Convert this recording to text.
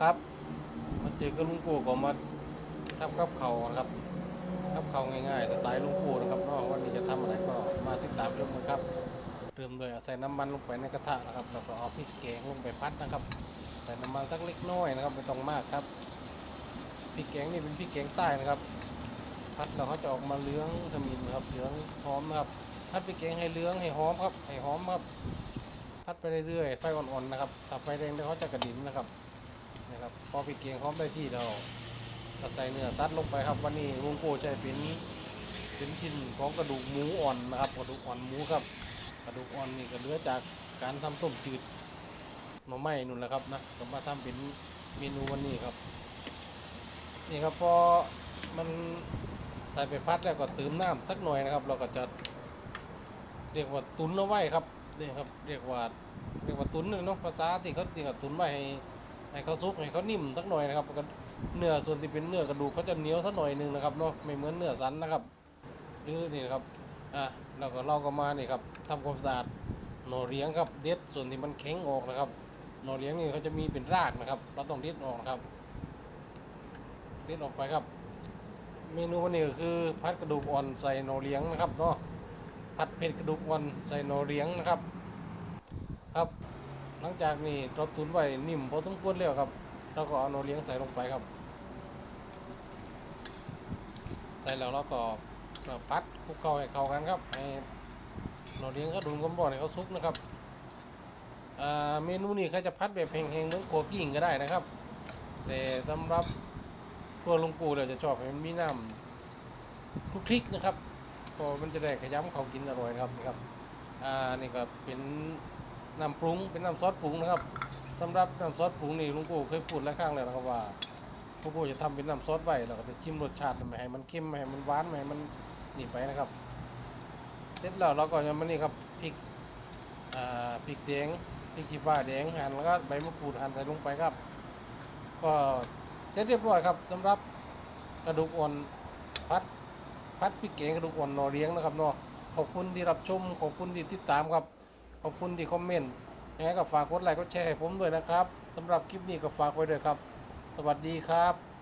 ครับมาเจอกับลุงปู่ก็มาทำกับเขานะครับกับเขาง่ายๆสไตล์ลุงปู่นะครับเนาะวันนี้จะทำอะไรก็มาติดตามชมกันครับเริ่มโดยใส่น้ำมันลงไปในกระทะนะครับแล้วก็เอาพริกแกงลงไปพัดนะครับ ใส่น้ำมันสักเล็กน้อยนะครับไม่ต้องมากครับพริกแกงนี่เป็นพริกแกงใต้นะครับ พัดแล้วเขาจะออกมาเหลืองสมินครับเหลืองหอมนะครับพัดพริกแกงให้เหลืองให้หอมครับให้หอมครับพัดไปเรื่อยๆไฟอ่อนๆนะครับถ้าไฟแดงเดี๋ยวเขาจะกระดิ่นนะครับ นะครับพอพริกแกงหอมได้ที่เราก็ใส่เนื้อซัดลงไปครับ วันนี้ลุงโก้ใช้เป็นเป็นชิ้นของกระดูกหมูอ่อนนะครับ กระดูกอ่อนหมูครับ กระดูกอ่อนนี่ก็เหลือจากการทำต้มจืดหน่อไม้นู่นแหละครับนะก็มาทำเป็นเมนูวันนี้ครับ นี่ครับพอมันใส่ไปพัดแล้วก็เติมน้ำสักหน่อยนะครับ เราก็จะเรียกว่าตุนเอาไว้ครับนี่ครับ เรียกว่าเรียกว่าตุนเนาะภาษาที่เขาที่เขาตุนไว้ให้ ให้เขาซุกให้เขานิ่มสักหน่อยนะครับก็เนื้อส่วนที่เป็นเนื้อกระดูกเขาจะเหนียวสักหน่อยหนึงนะครับเนาะไม่เหมือนเนื้อสันนะครับหรือนี่นะครับอะแล้วก็เราก็มานี่ครับทำความสะอาดหน่อเลี้ยงครับเด็ดส่วนที่มันแข็งออกนะครับหน่อเลี้ยงนี่เขาจะมีเป็นรากนะครับ เราต้องเด็ดออกนะครับเด็ดออกไปครับ เมนูวันนี้ก็คือพัดกระดูกอ่อนใส่หน่อเลี้ยงนะครับเนาะผัดเผ็ดกระดูกอ่อนใส่หน่อเลี้ยงนะครับ ครับ หลังจากนี้เราตุนไว้นิ่มพอสมควรแล้วครับเราก็เอาหน่อเลี้ยงใส่ลงไปครับ ใส่แล้วเราก็พัดคลุกเข้าให้เข้ากันครับ ให้หน่อเลี้ยงก็ดุนก้มบ่อนให้เขาซุกนะครับเมนูนี้ใครจะพัดแบบแห้งๆเหมือนกัวกิ่งก็ได้นะครับ แต่สำหรับครัวลุงปู่เราจะชอบให้มันมีน้ำคลุกคลิกนะครับก็มันจะได้ขย้ำเขากินอร่อยนะครับนี่ครับ อ่า นี่ก็เป็น น้ำปรุงเป็นน้ำซอสปรุงนะครับสำหรับน้ำซอสปรุงนี่ลุงปู่เคยพูดหลายครั้งแล้วนะครับว่าลุงปู่จะทำเป็นน้ำซอสไว้แล้วก็จะชิมรสชาติไม่ให้มันเค็มไม่ให้มันหวานไม่ให้มันนี่ไปนะครับเสร็จแล้วเราก็จะมานี่ครับพริกอ่าพริกแดงพริกขี้ฟ้าแดงหั่นแล้วก็ใบมะกรูดหั่นใส่ลงไปครับ ก็เสร็จเรียบร้อยครับสำหรับกระดูกอ่อนพัดพัดพริกแกงกระดูกอ่อนนอเลี้ยงนะครับเนาะขอบคุณที่รับชมขอบคุณที่ติดตามครับ ขอบคุณที่คอมเมนต์ยังไงก็ฝากกดไลค์กดแชร์ให้ผมด้วยนะครับสำหรับคลิปนี้ก็ฝากไว้ด้วยครับ สวัสดีครับ